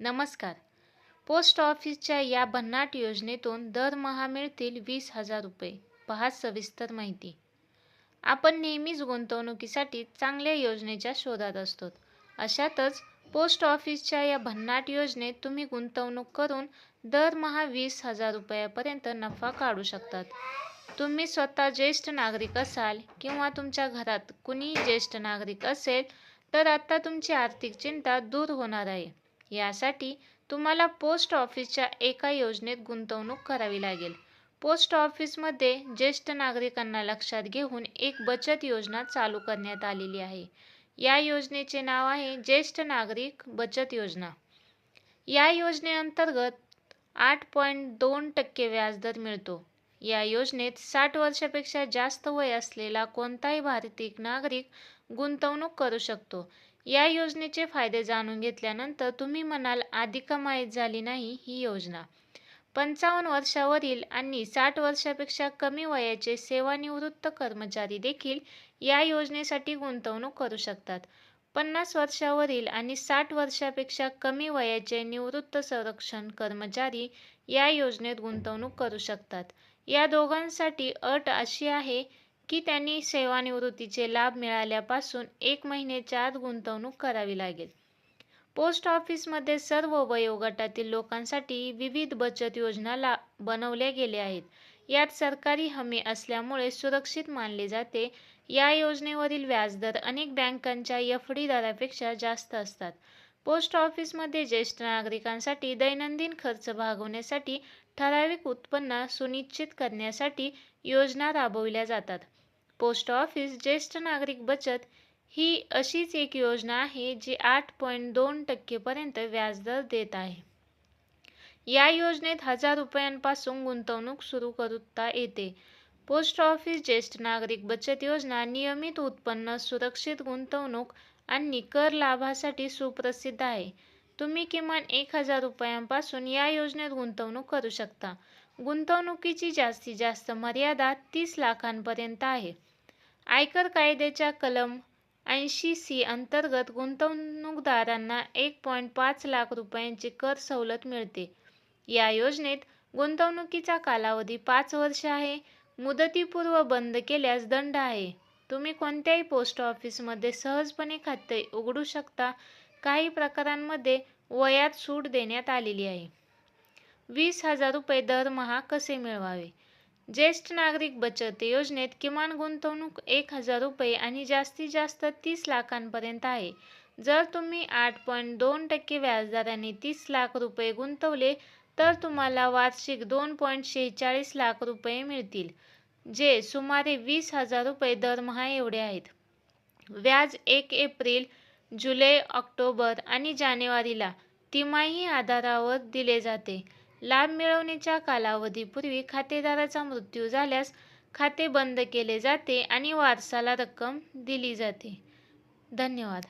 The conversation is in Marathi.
नमस्कार. पोस्ट ऑफिसच्या या भन्नाट योजनेतून दरमहा मिळतील वीस हजार रुपये. पहा सविस्तर माहिती. आपण नेहमीच गुंतवणुकीसाठी चांगल्या योजनेच्या शोधात असतो. अशातच पोस्ट ऑफिसच्या या भन्नाट योजनेत तुम्ही गुंतवणूक करून दरमहा वीस हजार रुपयापर्यंत नफा काढू शकतात. तुम्ही स्वतः ज्येष्ठ नागरिक असाल किंवा तुमच्या घरात कुणी ज्येष्ठ नागरिक असेल तर आता तुमची आर्थिक चिंता दूर होणार आहे. यासाठी तुम्हाला पोस्ट ऑफिसच्या एका योजनेत गुंतवणूक करावी लागेल. पोस्ट ऑफिसमध्ये ज्येष्ठ नागरिकांना लक्षात घेऊन एक बचत योजना चालू करण्यात आलेली आहे. या योजनेचे नाव आहे ज्येष्ठ नागरिक बचत योजना. या योजनेअंतर्गत आठ पॉईंट दोन टक्के व्याजदर मिळतो. या योजनेत साठ वर्षापेक्षा जास्त वय असलेला कोणताही भारतीय नागरिक गुंतवणूक करू शकतो. या योजनेचे फायदे जाणून घेतल्यानंतर तुम्ही म्हणाल आधी का माहीत झाली नाही ही योजना. पंचावन्न वर्षावरील आणि साठ वर्षापेक्षा कमी वयाचे सेवानिवृत्त कर्मचारी देखील या योजनेसाठी गुंतवणूक करू शकतात. पन्नास वर्षावरील आणि साठ वर्षापेक्षा कमी वयाचे निवृत्त संरक्षण कर्मचारी या योजनेत गुंतवणूक करू शकतात. या दोघांसाठी अट अशी आहे की त्यांनी सेवानिवृत्तीचे लाभ मिळाल्यापासून एक महिन्याच्या आत गुंतवणूक करावी लागेल. पोस्ट ऑफिसमध्ये सर्व वयोगटातील लोकांसाठी विविध बचत योजना ला बनवल्या गेल्या आहेत. यात सरकारी हमी असल्यामुळे सुरक्षित मानले जाते. या योजनेवरील व्याजदर अनेक बँकांच्या एफ डी दरापेक्षा जास्त असतात. पोस्ट ऑफिसमध्ये ज्येष्ठ नागरिकांसाठी दैनंदिन खर्च भागवण्यासाठी ठराविक उत्पन्न सुनिश्चित करण्यासाठी योजना राबविल्या जातात. पोस्ट ऑफिस ज्येष्ठ नागरिक बचत ही अशीच एक योजना आहे जी आठ पॉईंट दोन टक्केपर्यंत व्याजदर देत आहे. या योजनेत हजार रुपयांपासून गुंतवणूक सुरू करता येते. पोस्ट ऑफिस ज्येष्ठ नागरिक बचत योजना नियमित उत्पन्न सुरक्षित गुंतवणूक आणि कर लाभासाठी सुप्रसिद्ध आहे. तुम्ही किमान एक हजार रुपयांपासून या योजनेत गुंतवणूक करू शकता. गुंतवणुकीची जास्तीत जास्त मर्यादा तीस लाखांपर्यंत आहे. आयकर कायद्याच्या कलम ऐंशी सी अंतर्गत गुंतवणूकदारांना एक पॉईंट पाच लाख रुपयांची कर सवलत मिळते. या योजनेत गुंतवणुकीचा कालावधी पाच वर्ष आहे. मुदतीपूर्व बंद केल्यास दंड आहे. तुम्ही कोणत्याही पोस्ट ऑफिसमध्ये सहजपणे खाते उघडू शकता. काही प्रकारांमध्ये वयात सूट देण्यात आलेली आहे. वीस हजार रुपये दरमहा कसे मिळवावे? ज्येष्ठ नागरिक बचत योजनेत किमान गुंतवणूक एक हजार रुपये आणि जास्तीत जास्त तीस लाखांपर्यंत आहे. जर तुम्ही आठ पॉईंट दोन टक्के व्याजदराने तीस लाख रुपये गुंतवले तर तुम्हाला वार्षिक दोन पॉईंट शेहेचाळीस लाख रुपये मिळतील जे सुमारे वीस हजार रुपये दरमहा एवढे आहेत. व्याज एक एप्रिल जुलै ऑक्टोबर आणि जानेवारीला तिमाही आधारावर दिले जाते. लाभ मिळवण्याच्या कालावधीपूर्वी खातेदाराचा मृत्यू झाल्यास खाते बंद केले जाते आणि वारसाला रक्कम दिली जाते. धन्यवाद.